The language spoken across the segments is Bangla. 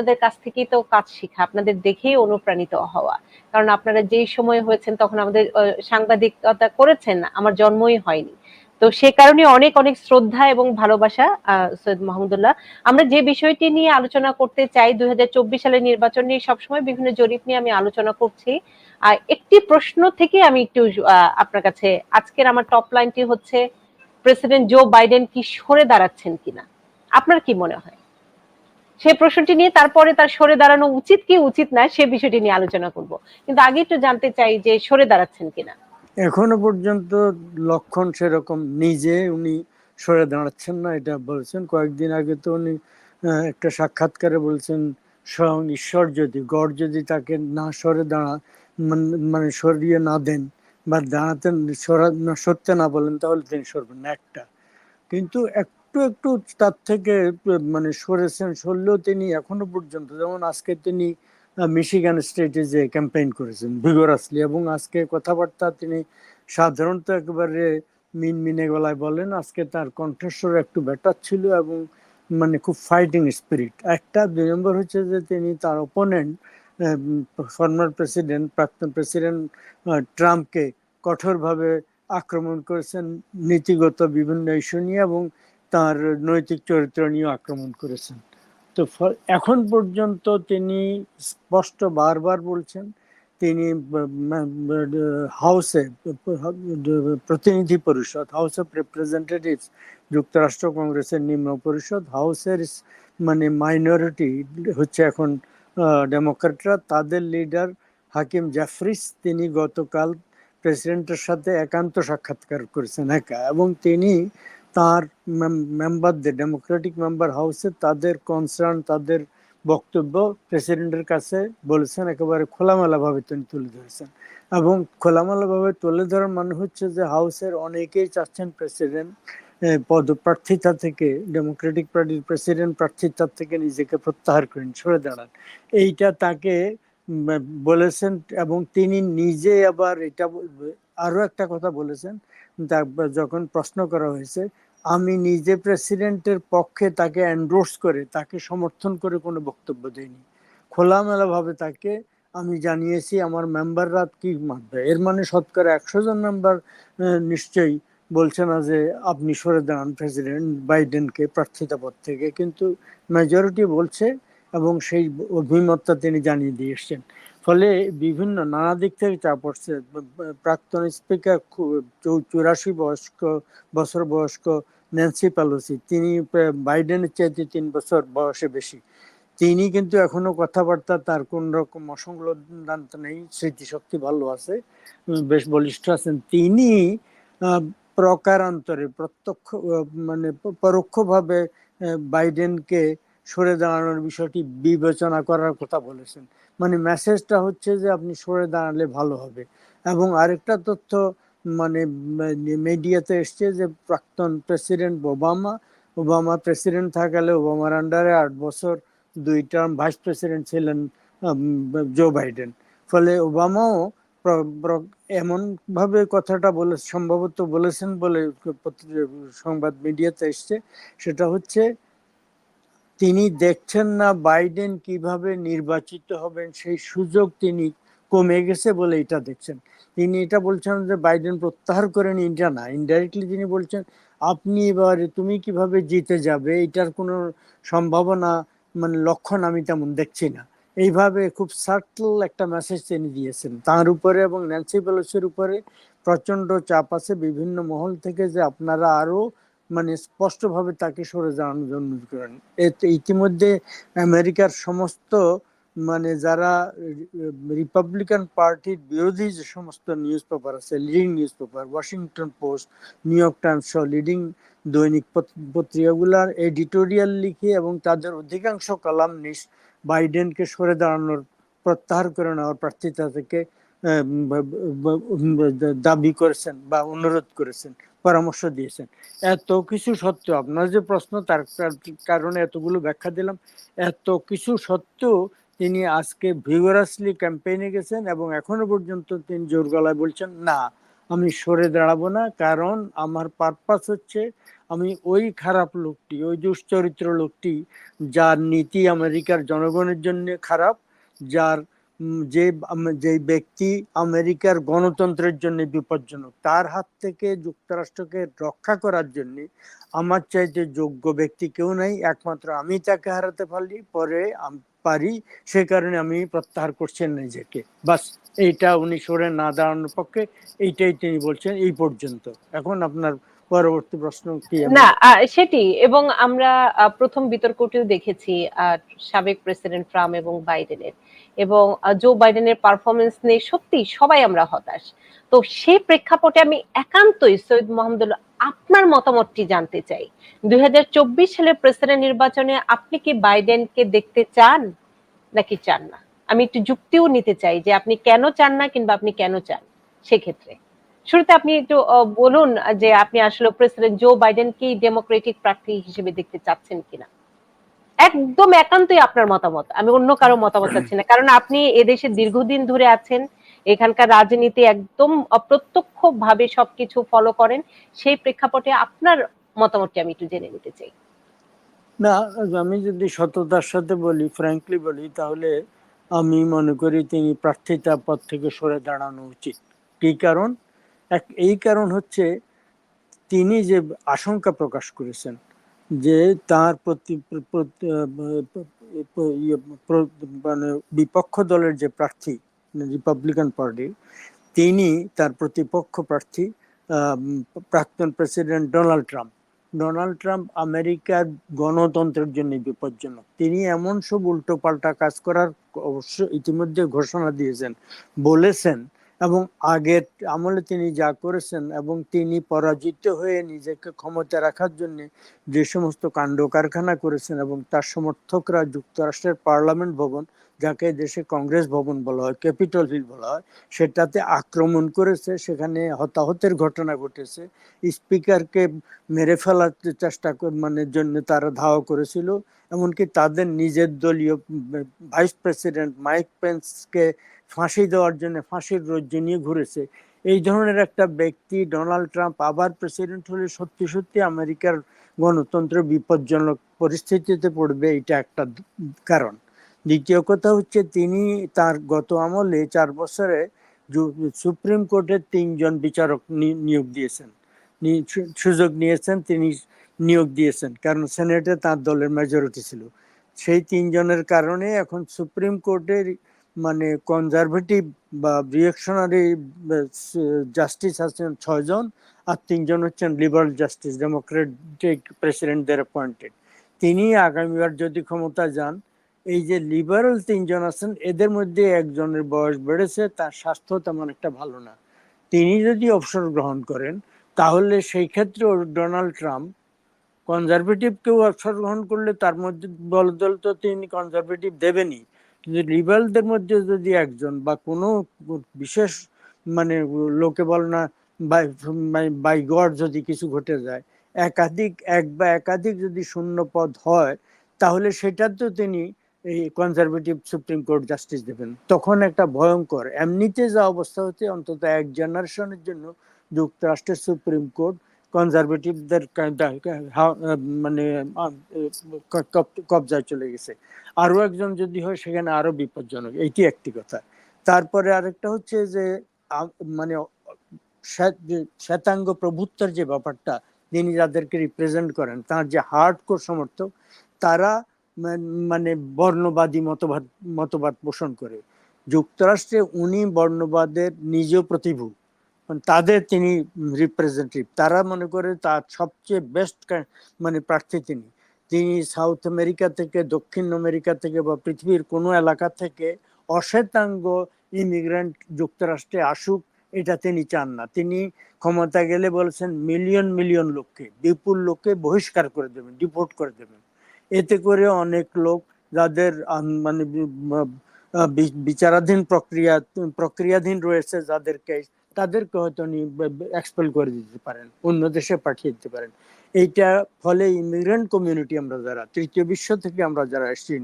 আপনাদের কাছ থেকেই তো কাজ শিখা, আপনাদের দেখেই অনুপ্রাণিত হওয়া। কারণ আপনারা যেই সময় হয়েছেন তখন আমাদের সাংবাদিকতা করেছেন, আমার জন্মই হয়নি। তো সে কারণে অনেক অনেক শ্রদ্ধা এবং ভালোবাসা সৈয়দ মাহমুদুল্লাহ আমরা যে বিষয়টি নিয়ে আলোচনা করতে চাই, দুই সালের নির্বাচন নিয়ে সবসময় বিভিন্ন জরিপ নিয়ে আমি আলোচনা করছি। আর একটি প্রশ্ন থেকে আমি একটু আপনার কাছে, আজকের আমার টপ লাইনটি হচ্ছে, প্রেসিডেন্ট জো বাইডেন কি সরে দাঁড়াচ্ছেন কিনা? আপনার কি মনে হয়? সেই প্রশ্নটি নিয়ে তারপরে তার সরে দাঁড়ানো উচিত কি উচিত না সে বিষয়টি নিয়ে আলোচনা করব। কিন্তু আগে একটু জানতে চাই যে সরে দাঁড়াচ্ছেন কিনা। এখনও পর্যন্ত লক্ষণ সেরকম নিজে উনি সরে দাঁড়াচ্ছেন না, এটা বলছেন। কয়েকদিন আগে তো উনি একটা সাক্ষাৎকারে বলছেন, স্বয়ং ঈশ্বর যদি, গড যদি তাকে না সরে দাঁড়া, মান- সরিয়ে না দেন বা দাঁড়াতে সরা, সরতে না বলেন, তাহলে তিনি সরবেন না একটা। কিন্তু একটু একটু তার থেকে মানে সরেছেন, সরলেও তিনি এখনও পর্যন্ত, যেমন আজকে তিনি মিশিগান স্টেটে যে ক্যাম্পেইন করেছেন ভিগোরাসলি এবং আজকে কথাবার্তা তিনি সাধারণত একেবারে মিন মিনে গলায় বলেন। আজকে তার কণ্ঠস্বর একটু বেটার ছিল এবং মানে খুব ফাইটিং স্পিরিট একটা দুই নম্বর হচ্ছে যে তিনি তার অপোনেন্ট ফর্মার প্রেসিডেন্ট প্রাক্তন প্রেসিডেন্ট ট্রাম্পকে কঠোরভাবে আক্রমণ করেছেন নীতিগত বিভিন্ন ইস্যু নিয়ে এবং তার নৈতিক চরিত্র নিয়ে আক্রমণ করেছেন। তো এখন পর্যন্ত তিনি স্পষ্ট বারবার বলছেন, তিনি হাউসে প্রতিনিধি পরিষদ, হাউস অফ রিপ্রেজেন্টেটিভস, যুক্তরাষ্ট্র কংগ্রেসের নিম্ন পরিষদ, হাউসের মানে মাইনরিটি হচ্ছে এখন ডেমোক্রেটরা তাদের লিডার হাকিম জাফরিস, তিনি গতকাল প্রেসিডেন্টের সাথে একান্ত সাক্ষাৎকার করেছেন একা এবং তিনি তার মেম্বারদের ডেমোক্রেটিক মেম্বার হাউসে তাদের কনসার্ন তাদের বক্তব্য প্রেসিডেন্টের কাছে বলেছেন, একেবারে খোলামেলা ভাবে তিনি তুলে ধরেছেন। এবং খোলামেলাভাবে তুলে ধরার মানে হচ্ছে যে হাউসের অনেকেই চাচ্ছেন প্রেসিডেন্ট পদপ্রার্থিতা থেকে ডেমোক্রেটিক পার্টির প্রেসিডেন্ট প্রার্থিতা থেকে নিজেকে প্রত্যাহার করেন সরে দাঁড়ান। এইটা তাকে বলেছেন এবং তিনি নিজে আবার এটা বল- আরও একটা কথা বলেছেন যখন প্রশ্ন করা হয়েছে আমি নিজে প্রেসিডেন্টের পক্ষে তাকে এন্ডোর্স করে, তাকে সমর্থন করে কোনো বক্তব্য দেইনি। খোলামেলাভাবে তাকে আমি জানিয়েছি, আমার মেম্বাররা কি মানবে? এর মানে শতকরা একশো জন মেম্বার নিশ্চয়ই বলছে না যে, আপনি সরে দাঁড়ান প্রেসিডেন্ট বাইডেনকে প্রার্থিতা পদ থেকে। কিন্তু মেজরিটি বলছে এবং সেই অভিমতটা তিনি জানিয়ে দিয়ে এসছেন। ফলে বিভিন্ন নানা দিক থেকে চাপ পড়ছে। প্রাক্তন স্পিকার চুরাশি বয়স্ক, বছর বয়স্ক ন্যান্সি প্যালোসি তিনি বাইডেনের চাইতে তিন বছর বয়সে বেশি। তিনি কিন্তু এখনও কথাবার্তা, তার কোন রকম অসংলগ্নান্ত নেই, স্মৃতিশক্তি ভালো আছে বেশ বলিষ্ঠ আছেন। তিনি প্রকারান্তরে, প্রত্যক্ষ মানে পরোক্ষভাবে বাইডেনকে সরে দাঁড়ানোর বিষয়টি বিবেচনা করার কথা বলেছেন। মানে মেসেজটা হচ্ছে যে আপনি সরে দাঁড়ালে ভালো হবে। এবং আরেকটা তথ্য মানে মিডিয়াতে এসছে যে প্রাক্তন প্রেসিডেন্ট ওবামা ওবামা প্রেসিডেন্ট থাকালে ওবামার আন্ডারে আট বছর দুই টার্ম ভাইস প্রেসিডেন্ট ছিলেন জো বাইডেন। ফলে ওবামাও প্র- প্র- এমন ভাবে কথাটা বলে, সম্ভবত বলেছেন বলে সংবাদ মিডিয়াতে এসছে। সেটা হচ্ছে তিনি দেখছেন না বাইডেন কীভাবে নির্বাচিত হবেন, সেই সুযোগ তিনি কমে গেছে বলে এটা দেখছেন। তিনি এটা বলছেন যে বাইডেন প্রত্যাহার করেন এটা না ইনডাইরেক্টলি তিনি বলছেন, আপনি এবারে তুমি কীভাবে জিতে যাবে, এটার কোনো সম্ভাবনা মানে লক্ষণ আমি তেমন দেখছি না। এইভাবে খুব সার্টল একটা মেসেজ তিনি দিয়েছেন। তার উপরে এবং ন্যান্সি পেলোসির উপরে প্রচণ্ড চাপ আছে বিভিন্ন মহল থেকে যে আপনারা আরও মানে স্পষ্টভাবে তাকে সরে যাওয়ানোর জন্য করেন। এতে, ইতিমধ্যে আমেরিকার সমস্ত মানে যারা রিপাবলিকান পার্টির বিরোধী যে সমস্ত নিউজ পেপার আছে leading news paper Washington Post New York Times সহ লিডিং দৈনিক পত- পত্রিকাগুলার এডিটোরিয়াল লিখে এবং তাদের অধিকাংশ কলাম নিস বাইডেনকে সরে দাঁড়ানোর, প্রত্যাহার করে নেওয়ার প্রার্থিতা থেকে দাবি করেছেন বা অনুরোধ করেছেন, পরামর্শ দিয়েছেন। এত কিছু সত্ত্বেও আপনার যে প্রশ্ন, তার কারণে এতগুলো ব্যাখ্যা দিলাম, এত কিছু সত্ত্বেও তিনি আজকে ভিগোরাসলি ক্যাম্পেইনে গেছেন এবং এখনও পর্যন্ত তিনি জোর গলায় বলছেন, না, আমি সরে দাঁড়াবো না, কারণ আমার পারপাস হচ্ছে আমি ওই খারাপ লোকটি, ওই দুশ্চরিত্র লোকটি, যার নীতি আমেরিকার জনগণের জন্য খারাপ, যার যে যে ব্যক্তি আমেরিকার গণতন্ত্রের জন্য বিপজ্জনক, তার হাত থেকে যুক্তরাষ্ট্রকে রক্ষা করার জন্য আমার চাইতে যোগ্য ব্যক্তি কেউ নাই। একমাত্র আমি তাকে হারাতে পারি পরে পারি। সে কারণে আমি প্রত্যাহার করছেন নিজেকে। বাস, এইটা উনি সরে না দাঁড়ানোর পক্ষে এইটাই তিনি বলছেন, এই পর্যন্ত। এখন আপনার পরবর্তী প্রশ্ন কি না সেটি, এবং আমরা প্রথম বিতর্কটিও দেখেছি সাবেক প্রেসিডেন্ট ট্রাম্প এবং বাইডেনের। এবং জো বাইডেনের পারফরমেন্স নিয়ে সত্যি সবাই আমরা হতাশ। তো সেই প্রেক্ষাপটে আমি একান্তই সৈয়দ মোহাম্মদুল্লাহ আপনার মতামতটি জানতে চাই। দুই সালের প্রেসিডেন্ট নির্বাচনে আপনি কি বাইডেনকে দেখতে চান, নাকি চান না? আমি একটু যুক্তিও নিতে চাই যে আপনি কেন চান না কিংবা আপনি কেন চান, সেক্ষেত্রে। শুরুতে আপনি একটু বলুন যে আপনি আসলে প্রেসিডেন্ট জো বাইডেন কি ডেমোক্রেটিক প্রার্থী হিসেবে দেখতে চাচ্ছেন কিনা? একদম একান্তই আপনার মতামত। আমি অন্য কারও মতামত চাচ্ছি না। কারণ আপনি এদেশে দীর্ঘদিন ধরে আছেন, এখানকার রাজনীতি একদম অপ্রত্যক্ষ ভাবে সবকিছু ফলো করেন, সেই প্রেক্ষাপটে আপনার মতামতটি আমি একটু জেনে নিতে চাই। না, আমি যদি সততার সাথে বলি ফ্র্যাঙ্কলি বলি, তাহলে আমি মনে করি তিনি প্রার্থিতা পদ থেকে সরে দাঁড়ানো উচিত। কি কারণ? এক এই কারণ হচ্ছে তিনি যে আশঙ্কা প্রকাশ করেছেন যে তার প্রতি ইয়ে, মানে বিপক্ষ দলের যে প্রার্থী রিপাবলিকান পার্টির তিনি তার প্রতিপক্ষ প্রার্থী প্রাক্তন president Donald Trump Donald Trump আমেরিকার গণতন্ত্রের জন্য বিপজ্জনক। তিনি এমন সব উল্টোপাল্টা কাজ করার অবশ্য ইতিমধ্যে ঘোষণা দিয়েছেন বলেছেন এবং আগের আমলে তিনি যা করেছেন এবং তিনি পরাজিত হয়ে নিজেকে ক্ষমতা রাখার জন্য যে সমস্ত কাণ্ড কারখানা করেছেন এবং তার সমর্থকরা যুক্তরাষ্ট্রের পার্লামেন্ট ভবন যাকে দেশে কংগ্রেস ভবন বলা হয়, ক্যাপিটল হিল বলা হয়, সেটাতে আক্রমণ করেছে, সেখানে হতাহতের ঘটনা ঘটেছে। স্পিকারকে মেরে ফেলার চেষ্টা মানে জন্য তারা ধাওয়া করেছিল, এমনকি তাদের নিজের দলীয় ভাইস প্রেসিডেন্ট মাইক পেন্সকে ফাঁসি দেওয়ার জন্য ফাঁসির রজ্জু নিয়ে ঘুরেছে। এই ধরনের একটা ব্যক্তি, ডোনাল্ড ট্রাম্প আবার প্রেসিডেন্ট হলে সত্যি সত্যি আমেরিকার গণতন্ত্র বিপজ্জনক পরিস্থিতিতে পড়বে এটা একটা কারণ। দ্বিতীয় কথা হচ্ছে তিনি তার গত আমলে চার বছরে সুপ্রিম কোর্টের তিনজন বিচারক নিয়োগ দিয়েছেন। সুযোগ নিয়েছেন, তিনি নিয়োগ দিয়েছেন, কারণ সেনেটে তার দলের মেজরিটি ছিল। সেই তিনজনের কারণে এখন সুপ্রিম কোর্টের মানে কনজারভেটিভ বা রিয়েকশনারি জাস্টিস আছেন ছয়জন আর তিনজন হচ্ছেন লিবারাল জাস্টিস ডেমোক্রেটিক প্রেসিডেন্টদের অ্যাপয়েন্টেড তিনি আগামীবার যদি ক্ষমতা যান এই যে লিবারাল তিনজন আছেন, এদের মধ্যে একজনের বয়স বেড়েছে, তার স্বাস্থ্য তেমন একটা ভালো না। তিনি যদি অবসর গ্রহণ করেন, তাহলে সেই ক্ষেত্রে ডোনাল্ড ট্রাম্প কনজারভেটিভ কেউ অবসর গ্রহণ করলে তার মধ্যে দল তো তিনি কনজারভেটিভ দেবেনই। কিন্তু লিবারেলদের মধ্যে যদি একজন বা কোনো বিশেষ মানে লোকে বল না, বাই গড যদি কিছু ঘটে যায়, একাধিক, এক বা একাধিক যদি শূন্য পদ হয়, তাহলে সেটা তো তিনি এই কনজারভেটিভ সুপ্রিম কোর্ট জাস্টিস দেবেন, তখন একটা ভয়ঙ্কর, এমনিতে যা অবস্থা হচ্ছে অন্তত এক জেনারেশনের জন্য যুক্তরাষ্ট্রের সুপ্রিম কোর্ট কনজারভেটিভদের মানে কবজায় চলে গেছে। আরও একজন যদি হয়, সেখানে আরও বিপজ্জনক। এইটি একটি কথা। তারপরে আরেকটা হচ্ছে যে মানে শ্বেত- শ্বেতাঙ্গ প্রভুত্বের যে ব্যাপারটা তিনি যাদেরকে রিপ্রেজেন্ট করেন, তার যে হার্ড কোর সমর্থক, তারা মান- বর্ণবাদী মতবাদ মতবাদ পোষণ করে। যুক্তরাষ্ট্রে উনি বর্ণবাদের নিজ প্রতিভূ। মানে তাদের তিনি রিপ্রেজেন্টেটিভ তারা মনে করে তার সবচেয়ে বেস্ট মানে প্রার্থী তিনি। তিনি সাউথ আমেরিকা থেকে, দক্ষিণ আমেরিকা থেকে বা পৃথিবীর কোনো এলাকা থেকে অশ্বেতাঙ্গ ইমিগ্রেন্ট যুক্তরাষ্ট্রে আসুক, এটা তিনি চান না। তিনি ক্ষমতা গেলে বলেছেন মিলিয়ন মিলিয়ন লোককে, বিপুল লোককে বহিষ্কার করে দেবেন ডিপোর্ট করে দেবেন। এতে করে অনেক লোক যাদের মানে বিচারাধীন প্রক্রিয়া, প্রক্রিয়াধীন রয়েছে যাদেরকে, তাদেরকে হয়তো এক্সপেল করে দিতে পারেন, অন্য দেশে পাঠিয়ে দিতে পারেন। এইটা ফলে ইমিগ্রেন্ট কমিউনিটি আমরা যারা, তৃতীয় বিশ্ব থেকে আমরা যারা এসেছি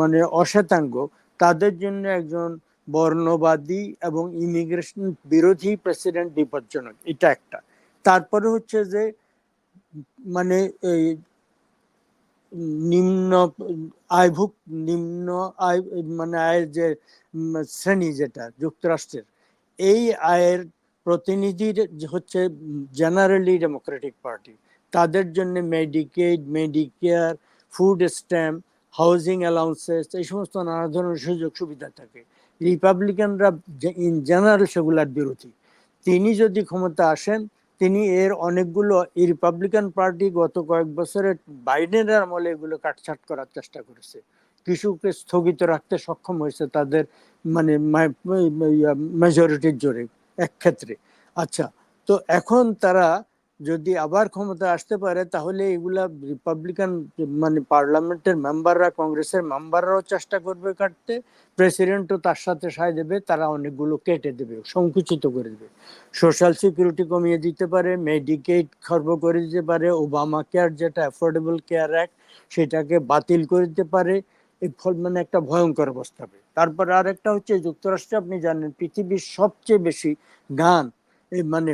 মানে অশ্বেতাঙ্গ, তাদের জন্য একজন বর্ণবাদী এবং ইমিগ্রেশন বিরোধী প্রেসিডেন্ট বিপজ্জনক, এটা একটা। তারপরে হচ্ছে যে মানে নিম্ন, আয়ভুক নিম্ন আয় মানে আয়ের যে শ্রেণি যেটা, যুক্তরাষ্ট্রের, এই আয়ের প্রতিনিধির হচ্ছে জেনারেলি ডেমোক্রেটিক পার্টি। তাদের জন্য Medicaid Medicare food stamp housing allowances এই সমস্ত নানা ধরনের সুযোগ সুবিধা থাকে। রিপাবলিকানরা ইন জেনারেল সেগুলার বিরোধী। তিনি যদি ক্ষমতা আসেন তিনি এর অনেকগুলো এই রিপাবলিকান পার্টি গত কয়েক বছরে বাইডেনের আমলে এগুলো কাটছাট করার চেষ্টা করেছে। কিছুকে স্থগিত রাখতে সক্ষম হয়েছে তাদের মানে মেজরিটির জোরে, এক ক্ষেত্রে। আচ্ছা তো এখন তারা যদি আবার ক্ষমতা আসতে পারে, তাহলে এগুলা রিপাবলিকান মানে পার্লামেন্টের মেম্বাররা কংগ্রেসের মেম্বাররাও চেষ্টা করবে কাটতে। প্রেসিডেন্টও তার সাথে সায় দেবে, তারা অনেকগুলো কেটে দেবে, সংকুচিত করে দেবে। সোশ্যাল সিকিউরিটি কমিয়ে দিতে পারে মেডিকেড খর্ব করে দিতে পারে ওবামা কেয়ার যেটা অ্যাফোর্ডেবল কেয়ার অ্যাক্ট সেটাকে বাতিল করে দিতে পারে। এই ফল মানে একটা ভয়ঙ্কর অবস্থা। হবে তারপর আর একটা হচ্ছে, যুক্তরাষ্ট্রে আপনি জানেন, পৃথিবীর সবচেয়ে বেশি গান মানে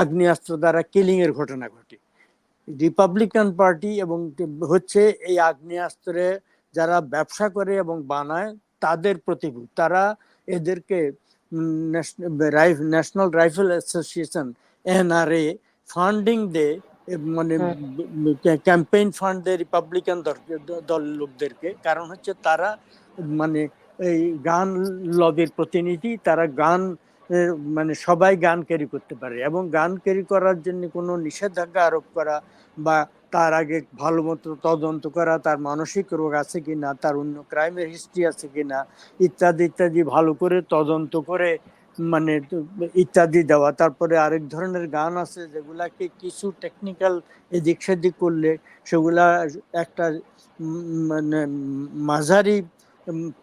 আগ্নেয়াস্ত্র দ্বারা কিলিং এর ঘটনা ঘটে। রিপাবলিকান পার্টি এবং হচ্ছে এই আগ্নেয়াস্ত্রে যারা ব্যবসা করে এবং বানায় তাদের প্রতিভূ তারা এদেরকে National Rifle Association NRA funding দে মানে ক্যাম্পেইন ফান্ড দেয় রিপাবলিকান দল লোকদেরকে। কারণ হচ্ছে তারা মানে এই গান লবির প্রতিনিধি তারা গান মানে সবাই গান ক্যারি করতে পারে এবং গান ক্যারি করার জন্য কোনো নিষেধাজ্ঞা আরোপ করা বা তার আগে ভালো মতো তদন্ত করা, তার মানসিক রোগ আছে কি না, তার অন্য ক্রাইমের হিস্ট্রি আছে কি না, ইত্যাদি ইত্যাদি ভালো করে তদন্ত করে মানে ইত্যাদি দেওয়া। তারপরে আরেক ধরনের গান আছে যেগুলাকে কিছু টেকনিক্যাল এদিক সেদিক করলে সেগুলা একটা মানে মাঝারি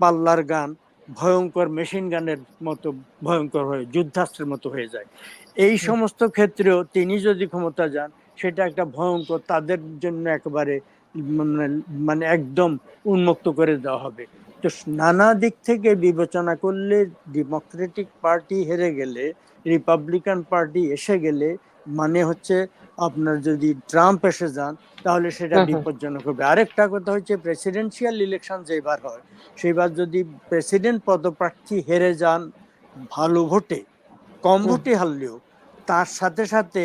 পাল্লার গান। ভয়ঙ্কর মেশিন গানের মতো ভয়ঙ্কর হয়ে যুদ্ধাস্ত্রের মতো হয়ে যায়। এই সমস্ত ক্ষেত্রেও তিনি যদি ক্ষমতা যান সেটা একটা ভয়ঙ্কর তাদের জন্য একেবারে মানে মানে একদম উন্মুক্ত করে দেওয়া হবে। তো নানা দিক থেকে বিবেচনা করলে ডেমোক্রেটিক পার্টি হেরে গেলে রিপাবলিকান পার্টি এসে গেলে মানে হচ্ছে আপনার যদি ট্রাম্প এসে যান তাহলে সেটা। বিপজ্জনক হবে। আরেকটা কথা হচ্ছে প্রেসিডেন্সিয়াল ইলেকশন যেবার হয় সেইবার যদি প্রেসিডেন্ট পদপ্রার্থী হেরে যান ভালো ভোটে কম ভোটে হারলেও তার সাথে সাথে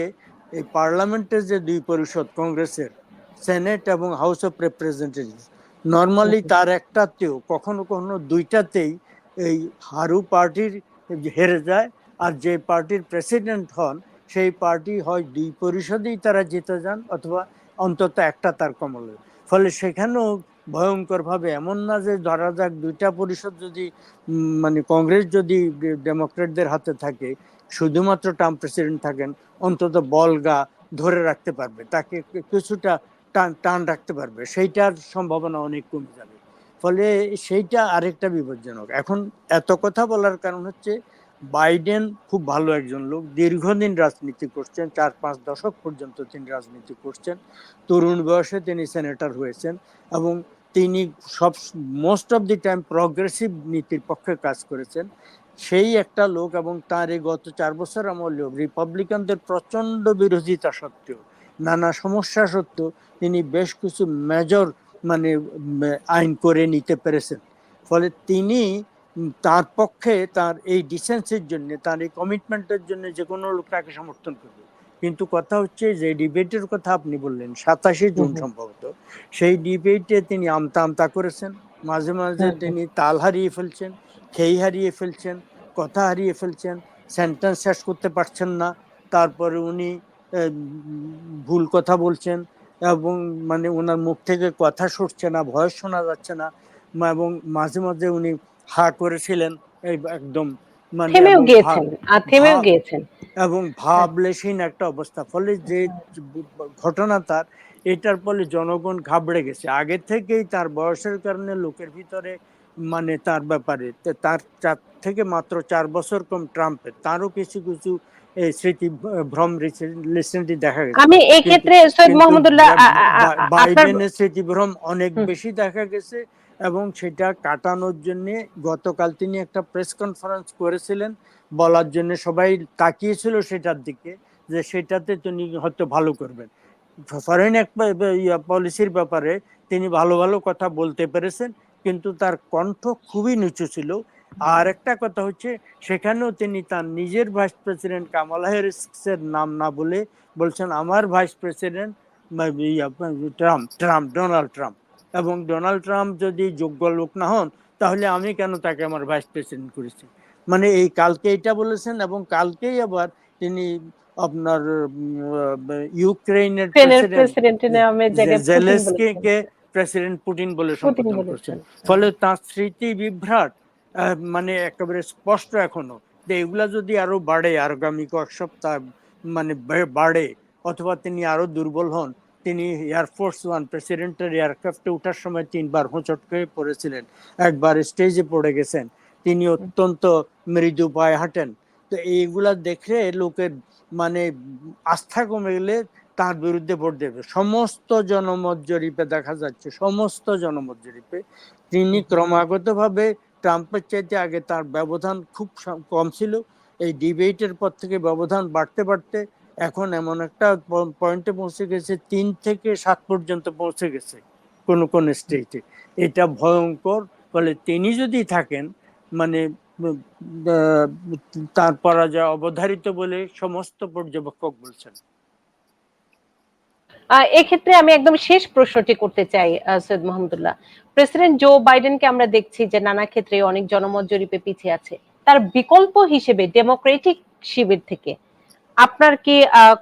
এই পার্লামেন্টের যে দুই পরিষদ কংগ্রেসের সেনেট এবং হাউস অফ রিপ্রেজেন্টেটিভ নর্মালি তার একটাতেও কখনো কখনো দুইটাতেই এই হারু পার্টির হেরে যায় আর যে পার্টির প্রেসিডেন্ট হন সেই পার্টি হয় দুই পরিষদেই তারা জিতে যান অথবা অন্তত একটা তার কমলে ফলে সেখানেও ভয়ঙ্করভাবে এমন না যে ধরা যাক দুইটা পরিষদ যদি মানে কংগ্রেস যদি ডেমোক্রেটদের হাতে থাকে, শুধুমাত্র ট্রাম্প প্রেসিডেন্ট থাকেন, অন্তত বলগা ধরে রাখতে পারবে, তাকে কিছুটা টান টান রাখতে পারবে, সেইটার সম্ভাবনা অনেক কমে যাবে। ফলে সেইটা আরেকটা বিপজ্জনক। এখন এত কথা বলার কারণ হচ্ছে বাইডেন খুব ভালো একজন লোক। দীর্ঘদিন রাজনীতি করছেন, চার পাঁচ দশক পর্যন্ত তিনি রাজনীতি করছেন। তরুণ বয়সে তিনি সেনেটর হয়েছেন এবং তিনি সব most of the time progressive নীতির পক্ষে কাজ করেছেন। সেই একটা লোক এবং তার এই গত চার বছর আমলেও রিপাবলিকানদের প্রচণ্ড বিরোধিতা সত্ত্বেও, নানা সমস্যা সত্ত্বেও তিনি বেশ কিছু মেজর মানে আইন করে নিতে পেরেছেন। ফলে তিনি তার পক্ষে তার এই ডিসেন্সের জন্য তার এই কমিটমেন্টের জন্য যে কোনো লোক তাকে সমর্থন করবে কিন্তু কথা হচ্ছে যে ডিবেটের কথা আপনি বললেন সাতাশে জুন। সম্ভবত সেই ডিবেটে তিনি আমতা আমতা করেছেন মাঝে মাঝে। তিনি তাল হারিয়ে ফেলছেন খেই হারিয়ে ফেলছেন কথা হারিয়ে ফেলছেন সেন্টেন্স শেষ করতে পারছেন না তারপরে উনি ভুল কথা বলছেন এবং মানে ওনার মুখ থেকে কথা সরছে না ভয়েস শোনা যাচ্ছে না এবং মাঝে মাঝে উনি হা করেছিলেন এই একদম মানে থেমেও এবং গিয়েছেন আর থেমেও গিয়েছেন। এবং ভাবলেশহীন একটা অবস্থা ফলে যে ঘটনা তার এটার ফলে জনগণ ঘাবড়ে গেছে। আগে থেকেই তার বয়সের কারণে লোকের ভিতরে মানে তার ব্যাপারে তার চার থেকে মাত্র চার বছর কম ট্রাম্পের তারও কিছু কিছু স্মৃতি ভ্রম রিসেন্টলি দেখা গেছে। আমি এই ক্ষেত্রে সৈয়দ মোহাম্মদুল্লাহ বাইডেনের স্মৃতিভ্রম অনেক বেশি দেখা গেছে। এবং সেটা কাটানোর জন্য গতকাল তিনি একটা প্রেস কনফারেন্স করেছিলেন। বলার জন্য সবাই তাকিয়েছিল সেটার দিকে যে সেটাতে তিনি হয়তো ভালো করবেন। ফরেন এক পলিসির ব্যাপারে তিনি ভালো ভালো কথা বলতে পেরেছেন, কিন্তু তার কণ্ঠ খুবই নিচু ছিল। আর একটা কথা হচ্ছে, সেখানেও তিনি তার নিজের ভাইস প্রেসিডেন্ট কামালা হ্যারিসের নাম না বলে বলছেন, আমার vice president Trump Trump, Donald Trump. এবং ডোনাল্ড ট্রাম্প যদি যোগ্য লোক না হন তাহলে আমি কেন তাকে আমার ভাইস প্রেসিডেন্ট করেছি? মানে এই কালকে এটা বলেছেন এবং কালকেই আবার তিনি আপনার ইউক্রেনের জেলেস্কিকে প্রেসিডেন্ট পুটিন বলে সম্বোধন। করছেন। ফলে তার স্মৃতি বিভ্রাট মানে একেবারে স্পষ্ট এখনও যে এগুলা যদি আরও বাড়ে আগামী কয়েক সপ্তাহ মানে বাড়ে অথবা তিনি আরও দুর্বল হন তিনি এয়ারফোর্স ওয়ান প্রেসিডেন্টের এয়ারক্রাফটে ওঠার সময় তিনবার হোঁচট পড়েছিলেন। একবার স্টেজে পড়ে গেছেন। তিনি অত্যন্ত মৃদু পায়ে হাঁটেন। তো এইগুলা দেখে লোকের মানে আস্থা কমে গেলে তার বিরুদ্ধে ভোট দেবে। সমস্ত জনমত জরিপে দেখা যাচ্ছে, সমস্ত জনমত জরিপে তিনি ক্রমাগতভাবে ট্রাম্পের চাইতে আগে তার ব্যবধান খুব কম ছিল। এই ডিবেটের পর থেকে ব্যবধান বাড়তে বাড়তে এখন এমন একটা পয়েন্টে পৌঁছে গেছে, তিন থেকে সাত পর্যন্ত পৌঁছে গেছে কোন কোন স্টেটে। এটা ভয়ঙ্কর, ফলে তিনি যদি থাকেন মানে তার পরাজয় অবধারিত বলে সমস্ত পর্যবেক্ষক বলছেন। এক্ষেত্রে আমি একদম শেষ প্রশ্নটি করতে চাই সৈয়দ মোহাম্মদুল্লাহ। প্রেসিডেন্ট জো বাইডেনকে আমরা দেখছি যে নানা ক্ষেত্রে অনেক জনমত জরিপে পিছিয়ে আছে। তার বিকল্প হিসেবে ডেমোক্রেটিক শিবির থেকে আপনার কি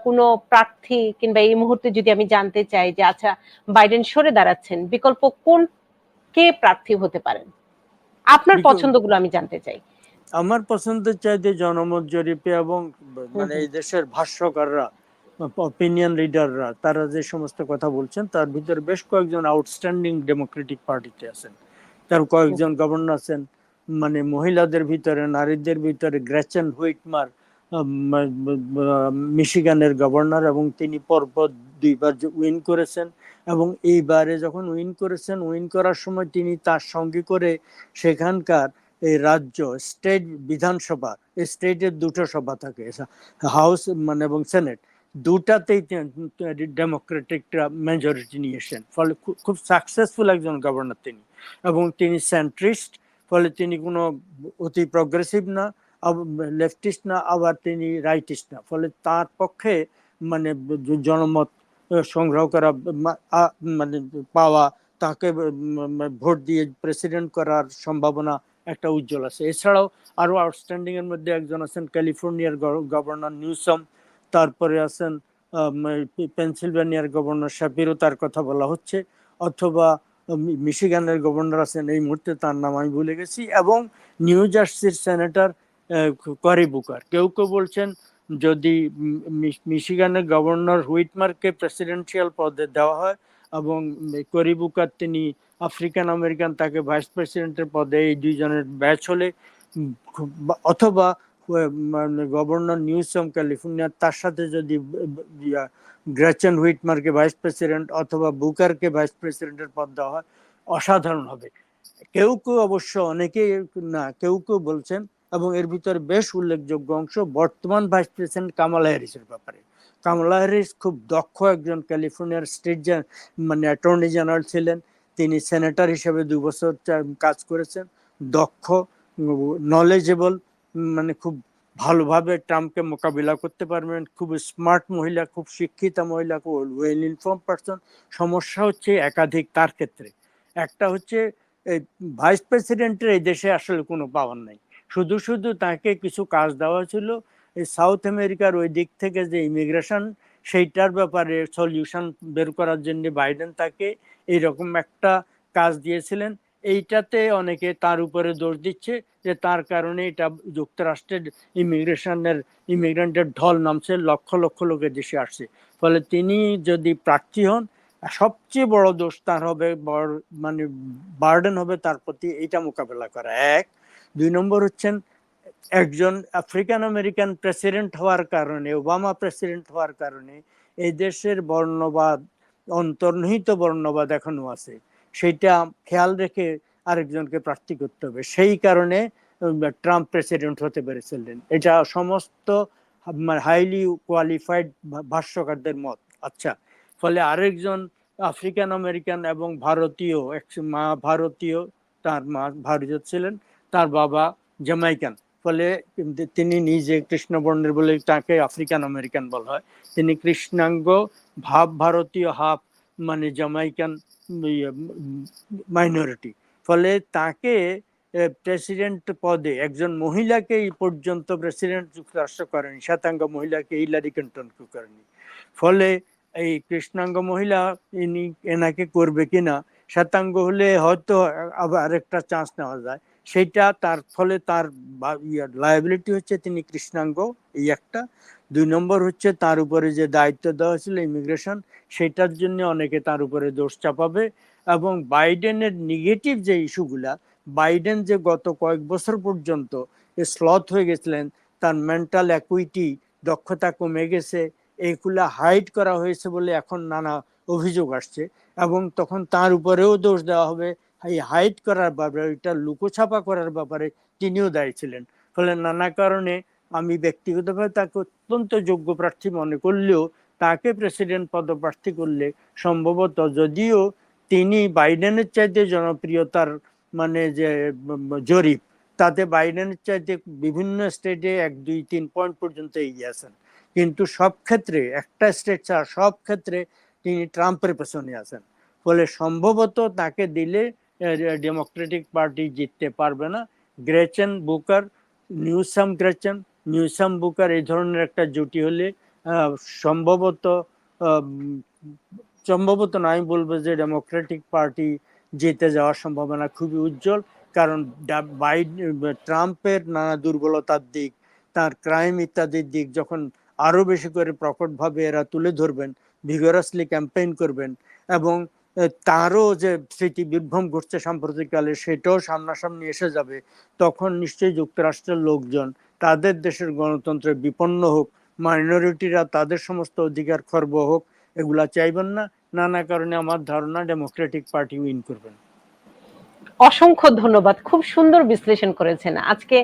কোনো প্রার্থী কিংবা এই মুহূর্তে যদি আমি জানতে চাই যে আচ্ছা বাইডেন সরে দাঁড়াচ্ছেন বিকল্প কোন কে প্রার্থী হতে পারেন? আপনার পছন্দগুলো আমি জানতে চাই। আমার পছন্দের চাইতে জনমত জরিপে এবং মানে এই দেশের ভাষ্যকাররা অপিনিয়ন লিডাররা তারা যে সমস্ত কথা বলছেন তার ভিতরে বেশ কয়েকজন আউটস্ট্যান্ডিং ডেমোক্রেটিক পার্টিতে আছেন। তার কয়েকজন গভর্নর আছেন। মানে মহিলাদের ভিতরে নারীদের ভিতরে গ্রেচেন হুইটমার মিশিগানের গভর্নর এবং তিনি পরপর দুইবার উইন করেছেন এবং এইবারে যখন উইন করেছেন, উইন করার সময় তিনি তার সঙ্গে করে সেখানকার এই রাজ্য, স্টেট বিধানসভা স্টেটের দুটো সভা থাকে হাউস মানে এবং সেনেট, দুটাতেই ডেমোক্রেটিকরা মেজরিটি নিয়েছেন ফলে খুব সাকসেসফুল একজন গভর্নর তিনি এবং তিনি সেন্ট্রিস্ট, ফলে তিনি কোনো অতি প্রগ্রেসিভ না। লেফটিস্ট না, আবার তিনি রাইটিস্ট না। ফলে তার পক্ষে মানে জনমত সংগ্রহ করা মানে পাওয়া, তাকে ভোট দিয়ে প্রেসিডেন্ট করার সম্ভাবনা একটা উজ্জ্বল আছে। এছাড়াও আরও আউটস্ট্যান্ডিং এর মধ্যে একজন আছেন ক্যালিফোর্নিয়ার গভর্নর নিউসম তারপরে আছেন পেনসিলভেনিয়ার গভর্নর শাপিরও তার কথা বলা হচ্ছে, অথবা মিশিগানের গভর্নর আছেন, এই মুহূর্তে তার নাম আমি ভুলে গেছি, এবং নিউ জার্সির সেনেটর করি বুকার। কেউ কেউ বলছেন, যদি মিশিগানের গভর্নর হুইটমার্কে প্রেসিডেন্সিয়াল পদে দেওয়া হয় এবং করি বুকার তিনি আফ্রিকান আমেরিকান তাকে ভাইস প্রেসিডেন্টের পদে এই দুইজনের ব্যাচ হলে অথবা মানে গভর্নর নিউসম, ক্যালিফোর্নিয়ার, তার সাথে যদি গ্রেচেন হুইটমার্কে ভাইস প্রেসিডেন্ট অথবা বুকারকে ভাইস প্রেসিডেন্টের পদ দেওয়া হয়, অসাধারণ হবে। কেউ কেউ অবশ্য অনেকেই, না, কেউ কেউ বলছেন এবং এর ভিতরে বেশ উল্লেখযোগ্য অংশ বর্তমান ভাইস প্রেসিডেন্ট কামালা হ্যারিসের ব্যাপারে। কামালা হ্যারিস খুব দক্ষ একজন ক্যালিফোর্নিয়ার স্টেট মানে অ্যাটর্নি জেনারেল ছিলেন। তিনি সেনেটর হিসেবে দু বছর কাজ করেছেন। দক্ষ নলেজেবল মানে খুব ভালোভাবে ট্রাম্পকে মোকাবিলা করতে পারবেন। খুব স্মার্ট মহিলা, খুব শিক্ষিতা মহিলা, খুব ওয়েল ইনফর্ম পারসন সমস্যা হচ্ছে একাধিক তার ক্ষেত্রে। একটা হচ্ছে ভাইস প্রেসিডেন্টের এই দেশে আসলে কোনো পাওয়ার নাই। শুধু শুধু তাকে কিছু কাজ দেওয়া ছিল। এই সাউথ আমেরিকার ওই দিক থেকে যে ইমিগ্রেশন, সেইটার ব্যাপারে সলিউশন বের করার জন্য বাইডেন তাকে এইরকম একটা কাজ দিয়েছিলেন। এইটাতে অনেকে তার উপরে দোষ দিচ্ছে যে তার কারণে এটা যুক্তরাষ্ট্রের ইমিগ্রেশনের, ইমিগ্রেন্টের ঢল নামছে, লক্ষ লক্ষ লোকের দেশে আসছে। ফলে তিনি যদি প্রার্থী হন, সবচেয়ে বড় দোষ তার হবে মানে বার্ডেন হবে তার প্রতি এটা মোকাবেলা করা। এক দুই নম্বর হচ্ছেন, একজন আফ্রিকান আমেরিকান প্রেসিডেন্ট হওয়ার কারণে ওবামা প্রেসিডেন্ট হওয়ার কারণে এই দেশের বর্ণবাদ, অন্তর্নিহিত বর্ণবাদ এখনও আছে। সেইটা খেয়াল রেখে আরেকজনকে প্রার্থী করতে হবে। সেই কারণে ট্রাম্প প্রেসিডেন্ট হতে পেরেছিলেন। এটা সমস্ত হাইলি কোয়ালিফাইড ভাষ্যকারদের মত। আচ্ছা ফলে আরেকজন আফ্রিকান আমেরিকান এবং ভারতীয়, এক- মা, ভারতীয়, তার মা, ভারতীয় ছিলেন। তার বাবা জামাইকান ফলে তিনি নিজে কৃষ্ণবর্ণের বলে তাকে আফ্রিকান আমেরিকান বলা হয়। তিনি কৃষ্ণাঙ্গ, ভাব ভারতীয়, হাফ মানে জামাইকান মাইনরিটি ফলে তাকে প্রেসিডেন্ট পদে একজন মহিলাকে এই পর্যন্ত প্রেসিডেন্ট যুক্তরাষ্ট্র করেনি, শ্বেতাঙ্গ মহিলাকে হিলারি ক্লিন্টনকে করেনি। ফলে এই কৃষ্ণাঙ্গ মহিলা, ইনি, এনাকে করবে কিনা, শ্বেতাঙ্গ হলে হয়তো আবার আরেকটা চান্স নেওয়া যায়। সেটা তার ফলে তার লায়াবিলিটি হচ্ছে তিনি কৃষ্ণাঙ্গ এই একটা। দুই নম্বর হচ্ছে তার উপরে যে দায়িত্ব দেওয়া ছিল ইমিগ্রেশন সেটার জন্য অনেকে তার উপরে দোষ চাপাবে এবং বাইডেনের নেগেটিভ যে ইস্যুগুলা, বাইডেন যে গত কয়েক বছর পর্যন্ত স্লথ হয়ে গেছিলেন, তার মেন্টাল অ্যাকুইটি দক্ষতা কমে গেছে এইগুলা হাইড করা হয়েছে বলে এখন নানা অভিযোগ আসছে এবং তখন তার উপরেও দোষ দেওয়া হবে। এই হাইড করার ব্যাপারে ওইটা লুকোছাপা করার ব্যাপারে তিনিও দায়ী ছিলেন। ফলে নানা কারণে আমি ব্যক্তিগতভাবে তাকে অত্যন্ত যোগ্য প্রার্থী মনে করলেও তাকে প্রেসিডেন্ট পদপ্রার্থী করলে সম্ভবত যদিও তিনি বাইডেনের চাইতে জনপ্রিয়তার মানে যে জরিপ, তাতে বাইডেনের চাইতে বিভিন্ন স্টেটে এক, দুই, তিন পয়েন্ট পর্যন্ত এগিয়ে আছেন। কিন্তু সব ক্ষেত্রে, একটা স্টেট ছাড়া সব ক্ষেত্রে তিনি ট্রাম্পের পেছনে আছেন। ফলে সম্ভবত তাকে দিলে ডেমোক্রেটিক পার্টি জিততে পারবে না। Gretchen Booker Newsom Gretchen Newsom Booker এই ধরনের একটা জুটি হলে সম্ভবত সম্ভবত না, আমি বলব যে ডেমোক্রেটিক পার্টি জিতে যাওয়ার সম্ভাবনা খুবই উজ্জ্বল, কারণ বাইড- ট্রাম্পের নানা দুর্বলতার দিক, তার ক্রাইম ইত্যাদির দিক যখন আরও বেশি করে প্রকটভাবে এরা তুলে ধরবেন ভিগরাসলি ক্যাম্পেইন করবেন, এবং তারও যে স্মৃতি বিভ্রম ঘটছে সাম্প্রতিককালে, সেটাও সামনাসামনি এসে যাবে। তখন নিশ্চয়ই যুক্তরাষ্ট্রের লোকজন, তাদের দেশের গণতন্ত্রে বিপন্ন হোক, মাইনরিটিরা তাদের সমস্ত অধিকার খর্ব হোক, এগুলা চাইবেন না। নানা কারণে আমার ধারণা ডেমোক্রেটিক পার্টি উইন করবেন। অসংখ্য ধন্যবাদ। খুব সুন্দর বিশ্লেষণ করেছেন। আজকে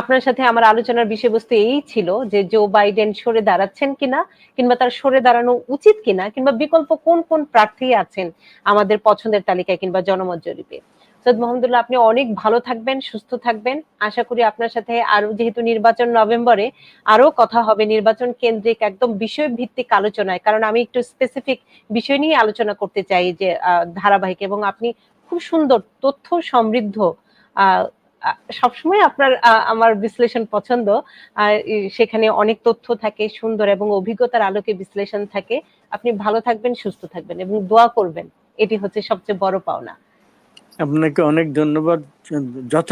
আপনার সাথে আমার আলোচনার বিষয়বস্তু এই ছিল যে জো বাইডেন সরে দাঁড়াচ্ছেন কিনা, কিংবা তার সরে দাঁড়ানো উচিত কিনা, কিংবা বিকল্প কোন কোন প্রার্থী আছেন আমাদের পছন্দের তালিকায় কিংবা জনমত জরিপে। সৈয়দ মোহাম্মদুল্লাহ, আপনি অনেক ভালো থাকবেন, সুস্থ থাকবেন। আশা করি আপনার সাথে আরও যেহেতু নির্বাচন নভেম্বরে আরও কথা হবে নির্বাচন কেন্দ্রিক একদম বিষয় ভিত্তিক আলোচনায়। কারণ আমি একটু স্পেসিফিক বিষয় নিয়ে আলোচনা করতে চাই যে ধারাবাহিক এবং আপনি খুব সুন্দর, তথ্য সমৃদ্ধ। সবসময় আপনার আমার বিশ্লেষণ পছন্দ। আর সেখানে অনেক তথ্য থাকে সুন্দর এবং অভিজ্ঞতার আলোকে বিশ্লেষণ থাকে। আপনি ভালো থাকবেন, সুস্থ থাকবেন এবং দোয়া করবেন। এটি হচ্ছে সবচেয়ে বড় পাওনা। আপনাকে অনেক ধন্যবাদ। যথেষ্ট